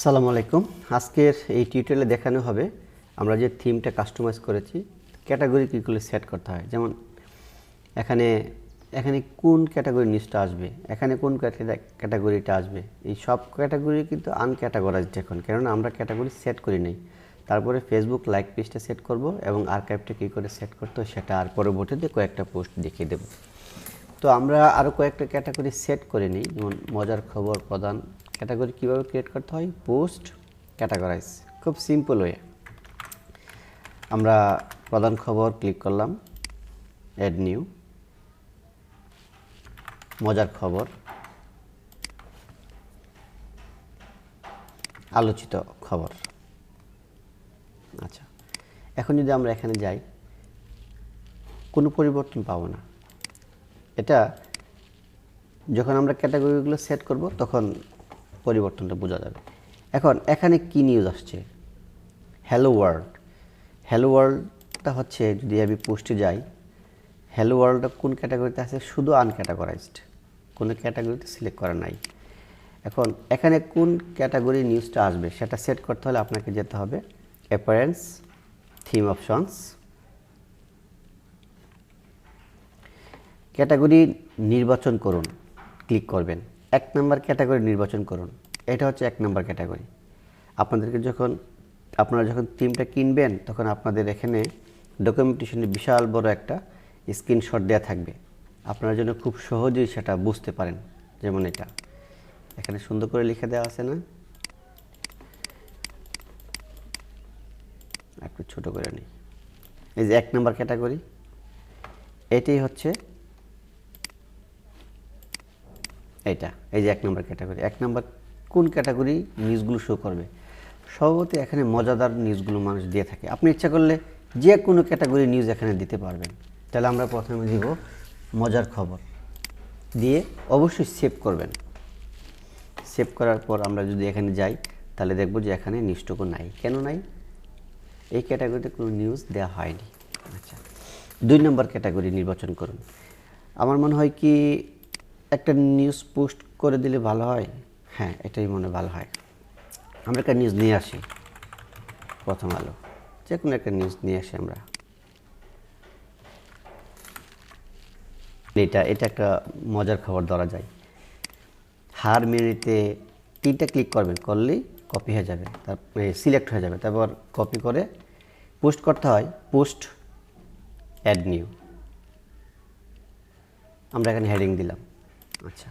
আসসালামু আলাইকুম। আজকের এই টিউটোরিয়ালে দেখানো হবে আমরা যে থিমটা কাস্টমাইজ করেছি ক্যাটাগরি কীগুলো সেট করতে হয়। যেমন এখানে এখানে কোন ক্যাটাগরি নিউজটা আসবে, এখানে কোন ক্যাটাগরিটা আসবে। এই সব ক্যাটাগরি কিন্তু আনক্যাটাগরাইজড এখন কেননা আমরা ক্যাটাগরি সেট করি নাই। তারপরে ফেসবুক লাইক পেজটা সেট করব এবং আর্কাইভটা কী করে সেট করতে হয় সেটা আর পরবর্তীতে কয়েকটা পোস্ট দেখিয়ে দেবো। তো আমরা আরও কয়েকটা ক্যাটাগরি সেট করে নিই, যেমন মজার খবর প্রদান ক্যাটাগরি কীভাবে ক্রিয়েট করতে হয়? পোস্ট ক্যাটাগরাইজ খুব সিম্পল ওয়ে আমরা প্রধান খবর ক্লিক করলাম অ্যাড নিউ মজার খবর। আলোচিত খবর। আচ্ছা এখন যদি আমরা এখানে যাই, কোনো পরিবর্তন পাবো না। এটা যখন আমরা ক্যাটাগরিগুলো সেট করব, তখন পরিবর্তনটা বোঝা যাবে। এখন এখানে কি নিউজ আসছে? হ্যালো ওয়ার্ল্ড হ্যালো ওয়ার্ল্ডটা হচ্ছে যদি আমি পোস্টে যাই হ্যালো ওয়ার্ল্ডটা কোন ক্যাটাগরিতে আছে? শুধু আনক্যাটাগরাইজড কোনো ক্যাটাগরিতে সিলেক্ট করা নাই। এখন এখানে কোন ক্যাটাগরি নিউজটা আসবে সেটা সেট করতে হলে আপনাকে যেতে হবে অ্যাপারেন্স থিম অপশনস ক্যাটাগরি নির্বাচন করুন। ক্লিক করবেন। এক নম্বর ক্যাটাগরি নির্বাচন করুন। এটা হচ্ছে এক নম্বর ক্যাটাগরি। আপনাদেরকে যখন, আপনারা যখন থিমটা কিনবেন, তখন আপনাদের এখানে ডকুমেন্টেশনে বিশাল বড় একটা স্ক্রিনশট দেওয়া থাকবে। আপনারা যেন খুব সহজেই সেটা বুঝতে পারেন, যেমন এটা। এখানে সুন্দর করে লিখে দেওয়া আছে না? একটু ছোট করে নিই। এই যে এক নম্বর ক্যাটাগরি, এটাই হচ্ছে এটা এই যে এক নম্বর ক্যাটাগরি। এক নম্বর, কোন ক্যাটাগরি নিউজগুলো শো করবে? সর্বত এখানে মজাদার নিউজগুলো মানুষ দিয়ে থাকে। আপনি ইচ্ছা করলে যে কোনো ক্যাটাগরি নিউজ এখানে দিতে পারবেন। তাহলে আমরা প্রথমে দিব মজার খবর। দিয়ে অবশ্যই সেভ করবেন। সেভ করার পর আমরা যদি এখানে যাই, তাহলে দেখব যে এখানে নিউজটুকু নাই। কেন নাই? এই ক্যাটাগরিতে কোনো নিউজ দেওয়া হয়নি। আচ্ছা দুই নম্বর ক্যাটাগরি নির্বাচন করুন। আমার মনে হয় কি একটা নিউজ পোস্ট করে দিলে ভালো হয়? হ্যাঁ এটাই মনে ভালো হয়। আমরা একটা নিউজ নিয়ে আসি। প্রথম আলো। যে কোনো একটা নিউজ নিয়ে আসি আমরা। এটা এটা একটা মজার খবর ধরা যায়। হার মিনিটে তিনটা ক্লিক করবেন, করলেই কপি হয়ে যাবে। তারপরে সিলেক্ট হয়ে যাবে। তারপর কপি করে পোস্ট করতে হয় পোস্ট অ্যাড নিউ আমরা এখানে হেডিং দিলাম। আচ্ছা।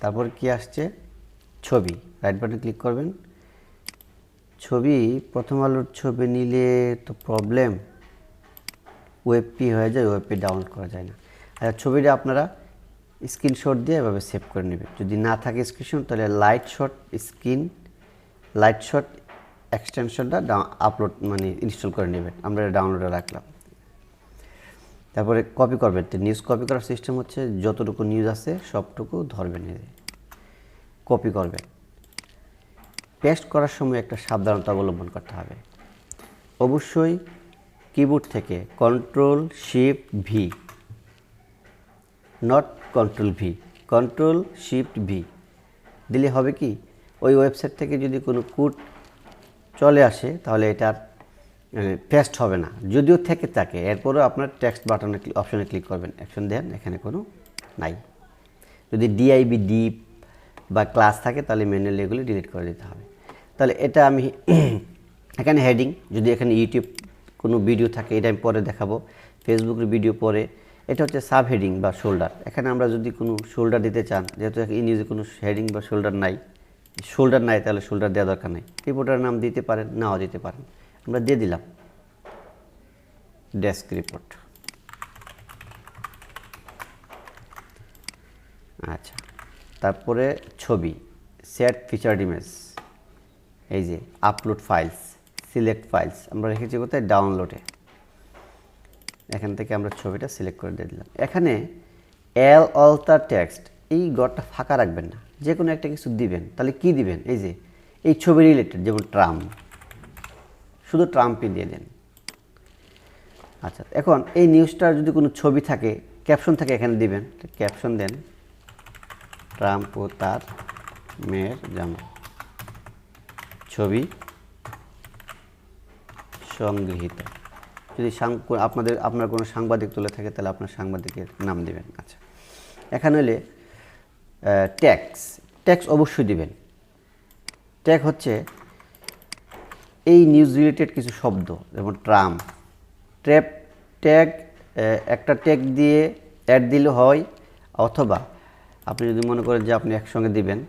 তারপর কি আসছে? ছবি। রাইট বাটন ক্লিক করবেন। ছবি, প্রথম আলোর ছবি নিলে তো প্রবলেম ওয়েবপি হয়ে যায় ওয়েবপি ডাউনলোড করা যায় না। আচ্ছা ছবিটা আপনারা স্ক্রিনশট দিয়ে এভাবে সেভ করে নেবেন। যদি না থাকে স্ক্রিনশট তাহলে light shot screen light shot এক্সটেনশনটা upload মানে ইনস্টল করে নেবেন। আমরা ডাউনলোডে রাখলাম। তারপরে কপি করবেন। তো নিউজ কপি করার সিস্টেম হচ্ছে যতটুকু নিউজ আছে সবটুকু ধরবেন কপি করবেন। পেস্ট করার সময় একটা সাবধানতা অবলম্বন করতে হবে। অবশ্যই কিবোর্ড থেকে control shift V not control V control shift V দিলে হবে কি? ওই ওয়েবসাইট থেকে যদি কোনো কোড চলে আসে, তাহলে এটার পেস্ট হবে না। যদিও থেকে থাকে, এরপরও আপনার টেক্সট বাটনে অপশনে ক্লিক করবেন। অ্যাকশন দেন, এখানে কোনো নাই। যদি ডিআইবি ডিপ বা ক্লাস থাকে, তাহলে ম্যানুয়ালি এগুলি ডিলিট করে দিতে হবে। তাহলে এটা আমি এখানে হেডিং যদি এখানে ইউটিউব কোনো ভিডিও থাকে, এটা আমি পরে দেখাবো। ফেসবুকের ভিডিও পরে। এটা হচ্ছে সাব হেডিং বা শোল্ডার এখানে আমরা যদি কোনো শোল্ডার দিতে চান, যেহেতু নিউজে কোনো হেডিং বা শোল্ডার নাই শোল্ডার নাই, তাহলে শোল্ডার দেওয়া দরকার নেই। রিপোর্টার নাম দিতে পারেন, নাও দিতে পারেন। আমরা দিয়ে দিলাম। ডেস্ক রিপোর্ট আচ্ছা তারপরে ছবি সেট ফিচার ইমেজ এই যে আপলোড ফাইলস সিলেক্ট ফাইলস আমরা রেখেছি কোথায়? ডাউনলোডে এখান থেকে আমরা ছবিটা সিলেক্ট করে দিয়ে দিলাম। এখানে এল অলতার টেক্সট এই গড়টা ফাঁকা রাখবেন না। যে কোনো একটা কিছু দিবেন। তাহলে কি দিবেন? এই যে, এই ছবি রিলেটেড যেমন ট্রাম্প শুধু ট্রাম্পই দিয়ে দেন। আচ্ছা এখন এই নিউজটার যদি কোনো ছবি থাকে ক্যাপশন থাকে, এখানে দিবেন। ক্যাপশন দেন। ট্রাম্প ও তার মেয়ের জামাই ছবি সংগৃহীত। যদি আপনাদের, আপনার কোনো সাংবাদিক তুলে থাকে, তাহলে আপনার সাংবাদিকের নাম দেবেন। আচ্ছা এখানে হলে ট্যাক্স ট্যাক্স অবশ্যই দিবেন। ট্যাগ হচ্ছে এই নিউজ রিলেটেড কিছু শব্দ, যেমন ট্রাম। ট্র্যাপ ট্যাগ একটা ট্যাগ দিয়ে অ্যাড দিলে হয়, অথবা আপনি যদি মনে করেন যে আপনি একসঙ্গে দিবেন,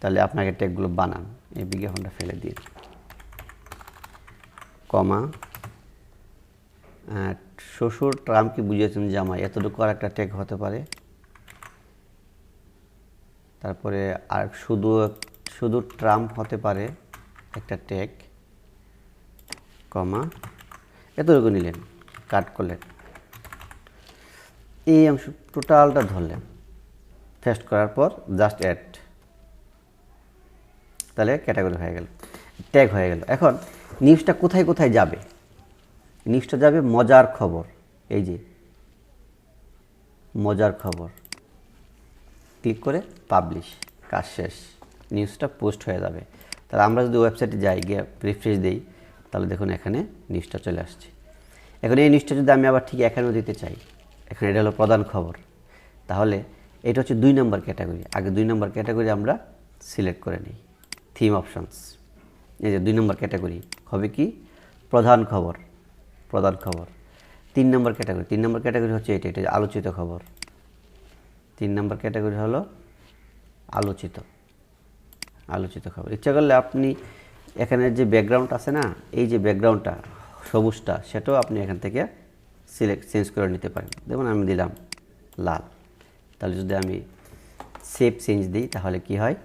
তাহলে আপনাকে ট্যাগগুলো বানান। এই বিজ্ঞাপনটা ফেলে দিন। কমা শ্বশুর ট্রাম্প কি বুঝিয়েছেন জামাই? এতটুকু আর একটা ট্যাগ হতে পারে। তারপরে আর শুধু শুধু ট্রাম্প হতে পারে একটা ট্যাগ কমা। এতটুকু নিলেন, কাট করলেন। এই অংশ টোটালটা ধরলেন। ফেস্ট করার পর জাস্ট অ্যাড তাহলে ক্যাটাগরি হয়ে গেল ট্যাগ হয়ে গেল। এখন নিউজটা কোথায় কোথায় যাবে? নিউজটা যাবে মজার খবর। এই যে, মজার খবর। ক্লিক করে পাবলিশ কাজ শেষ। নিউজটা পোস্ট হয়ে যাবে। তাহলে আমরা যদি ওয়েবসাইটে যাই, গিয়ে রিফ্রেশ দিই তাহলে দেখুন এখানে নিষ্ঠা চলে আসছে। এখন এই নিষ্ঠা যদি আমি আবার ঠিক এখানেও দিতে চাই, এখানে এটা হলো প্রধান খবর। তাহলে এটা হচ্ছে দুই নম্বর ক্যাটাগরি। আগে দুই নম্বর ক্যাটাগরি আমরা সিলেক্ট করে নিই। Theme options. এই যে দুই নম্বর ক্যাটাগরি, হবে কি? প্রধান খবর। প্রধান খবর। তিন নম্বর ক্যাটাগরি। তিন নম্বর ক্যাটাগরি হচ্ছে এটা এটা আলোচিত খবর। তিন নম্বর ক্যাটাগরি হলো আলোচিত। আলোচিত খবর। ইচ্ছা করলে আপনি এখানে যে ব্যাকগ্রাউন্ড আছে না, এই যে ব্যাকগ্রাউন্ডটা সবুজটা, সেটাও আপনি এখান থেকে সিলেক্ট চেঞ্জ করে নিতে পারেন। দেখুন, আমি দিলাম লাল। তাহলে যদি আমি সেভ চেঞ্জ দিই, তাহলে কি হয়?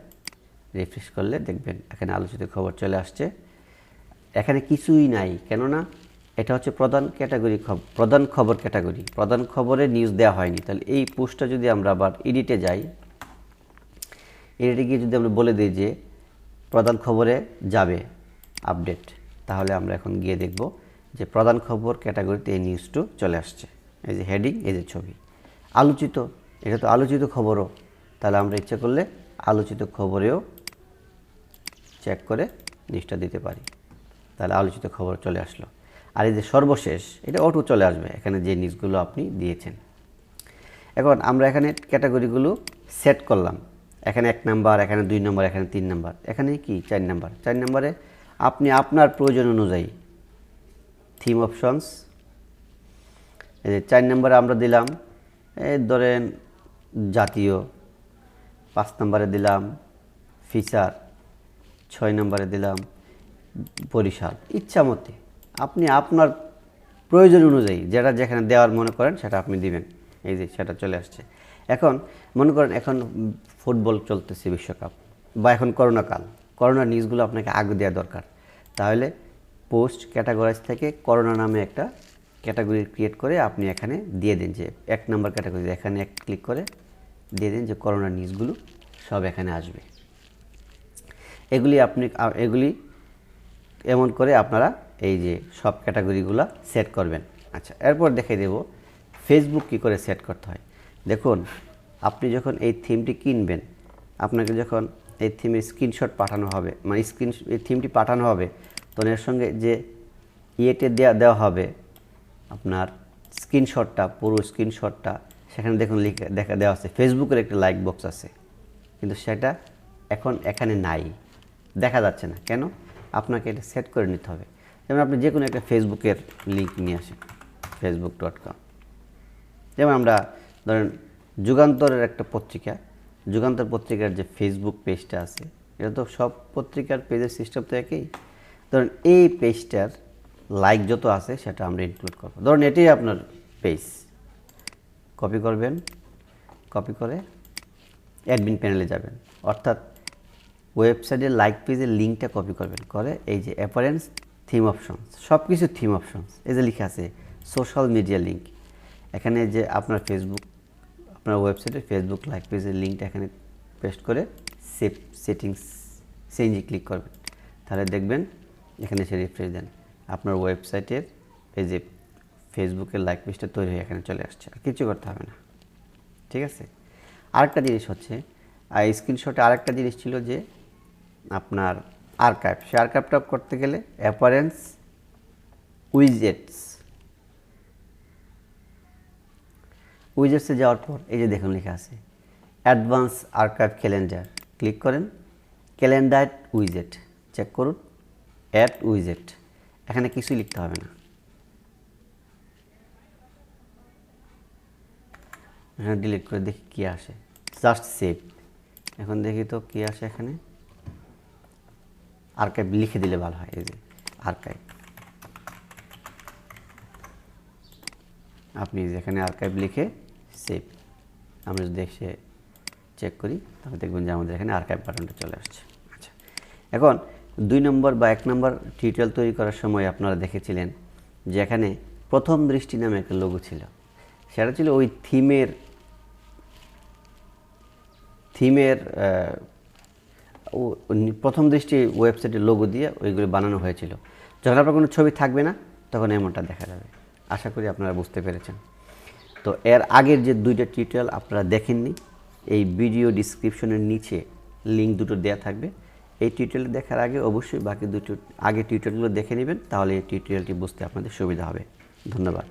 রিফ্রেশ করলে দেখবেন এখানে আলোচিত খবর চলে আসছে। এখানে কিছুই নাই, কেননা এটা হচ্ছে প্রধান ক্যাটাগরি প্রধান খবর ক্যাটাগরি প্রধান খবরে নিউজ দেওয়া হয়নি। তাহলে এই পোস্টটা যদি আমরা আবার এডিটে যাই এডিটে গিয়ে যদি আমরা বলে দিই যে প্রধান খবরে যাবে আপডেট। তাহলে আমরা এখন গিয়ে দেখব যে প্রধান খবর ক্যাটাগরিতে এই নিউজটু চলে আসছে। এই যে হেডিং এই যে ছবি। আলোচিত, এটা তো আলোচিত খবরও। তাহলে আমরা ইচ্ছা করলে আলোচিত খবরেও চেক করে নিউজটা দিতে পারি। তাহলে আলোচিত খবর চলে আসলো। আর এই যে সর্বশেষ, এটা অটো চলে আসবে, এখানে যে নিউজগুলো আপনি দিয়েছেন। এখন আমরা এখানে ক্যাটাগরিগুলো সেট করলাম। এখানে এক নাম্বার, এখানে দুই নাম্বার, এখানে তিন নাম্বার। এখানে কি? চার নাম্বার। চার নাম্বারে আপনি আপনার প্রয়োজন অনুযায়ী থিম অপশনস এই যে চার নম্বরে আমরা দিলাম এই ধরেন জাতীয়, পাঁচ নম্বরে দিলাম ফিচার ছয় নম্বরে দিলাম বরিশাল। ইচ্ছা মতে আপনি আপনার প্রয়োজন অনুযায়ী, যেটা যেখানে দেওয়ার মনে করেন, সেটা আপনি দিবেন। এই যে সেটা চলে আসছে। এখন, মনে করেন এখন ফুটবল চলতেছে বিশ্বকাপ, বা এখন করোনাকাল করোনা নিউজগুলো আপনাকে আগে দেওয়া দরকার। তাহলে পোস্ট ক্যাটাগরাইজ থেকে করোনা নামে একটা ক্যাটাগরি ক্রিয়েট করে আপনি এখানে দিয়ে দিন যে, এক নম্বর ক্যাটাগরি এখানে এক ক্লিক করে দিয়ে দিন যে, করোনা নিউজগুলো সব এখানে আসবে। এগুলি আপনি এগুলি এমন করে আপনারা এই যে সব ক্যাটাগরিগুলো সেট করবেন। আচ্ছা এরপর দেখে দেব ফেসবুক কি করে সেট করতে হয়। দেখুন, আপনি যখন এই থিমটি কিনবেন, আপনাকে যখন এই থিমের স্ক্রিনশট পাঠানো হবে মানে স্ক্রিন এই থিমটি পাঠানো হবে, তখন এর সঙ্গে যে ইয়েতে দেওয়া দেওয়া হবে, আপনার স্ক্রিনশটটা পুরো স্ক্রিনশটটা সেখানে দেখুন লিখে দেখা, দেওয়া আছে। ফেসবুকের একটা লাইক বক্স আছে, কিন্তু সেটা এখন এখানে নাই। দেখা যাচ্ছে না। কেন? আপনাকে এটা সেট করে নিতে হবে। যেমন আপনি যে কোনো একটা ফেসবুকের লিঙ্ক নিয়ে আসেন ফেসবুক ডট কম যেমন আমরা ধরেন যুগান্তরের একটা পত্রিকা, যুগান্তর পত্রিকার যে ফেসবুক পেজটা আছে, এটা তো সব পত্রিকার পেজের সিস্টেম তো একই। ধরেন এই পেজটার লাইক যত আছে সেটা আমরা ইনক্লুড করব। ধরুন এটাই আপনার পেজ কপি করবেন কপি করে অ্যাডমিন প্যানেলে যাবেন। অর্থাৎ ওয়েবসাইটের লাইক পেজের লিঙ্কটা কপি করবেন। করে এই যে অ্যাপারেন্স থিম অপশনস সব কিছু থিম অপশনস এই যে লেখা আছে সোশ্যাল মিডিয়া লিঙ্ক এখানে যে আপনার ফেসবুক আপনার ওয়েবসাইটে ফেসবুক লাইক পেজের লিঙ্কটা এখানে পেস্ট করে সেভ সেটিংস চেঞ্জে ক্লিক করবেন। তাহলে দেখবেন এখানে এসে রিফ্রেশ দেন। আপনার ওয়েবসাইটের এই যে ফেসবুকের লাইক পেজটা তৈরি হয়ে এখানে চলে আসছে। আর কিছু করতে হবে না। ঠিক আছে? আরেকটা জিনিস হচ্ছে আর স্ক্রিনশটে আরেকটা জিনিস ছিল যে আপনার আর্কাইভ সে আর্কাইভটা করতে গেলে অ্যাপারেন্স উইজেটস উইজেটসে যাওয়ার পর, এই যে দেখুন লেখা আছে অ্যাডভান্স আর্কাইভ ক্যালেন্ডার ক্লিক করেন ক্যালেন্ডার উইজেট চেক করুন অ্যাড উইজেট এখানে কিছুই লিখতে হবে না। এখানে ডিলিট করে দেখি কী আসে জাস্ট সেভ এখন দেখি তো কী আসে এখানে আর্কাইভ লিখে দিলে ভালো হয়, এই যে আর্কাইভ আপনি যেখানে আর্কাইভ লিখে সেভ আমরা যদি এসে চেক করি, তাহলে দেখবেন যে আমাদের এখানে আর্কাইভ বাটনটা চলে আসছে। আচ্ছা এখন দুই নম্বর বা এক নম্বর টিউটোরিয়াল তৈরি করার সময় আপনারা দেখেছিলেন যে এখানে প্রথম দৃষ্টি নামে একটা লোগো ছিল। সেটা ছিল ওই থিমের থিমের প্রথম দৃষ্টি ওয়েবসাইটের লোগো দিয়ে ওইগুলো বানানো হয়েছিল। যখন আপনার কোনো ছবি থাকবে না, তখন এমনটা দেখা যাবে। আশা করি আপনারা বুঝতে পেরেছেন। তো এর আগের যে দুইটা টিউটোরিয়াল আপনারা দেখেননি, এই ভিডিও ডিসক্রিপশনের নিচে লিঙ্ক দুটো দেওয়া থাকবে। এই টিউটোরিয়াল দেখার আগে অবশ্যই বাকি দুটো আগে টিউটোরিয়ালগুলো দেখে নেবেন, তাহলে এই টিউটোরিয়ালটি বুঝতে আপনাদের সুবিধা হবে। ধন্যবাদ।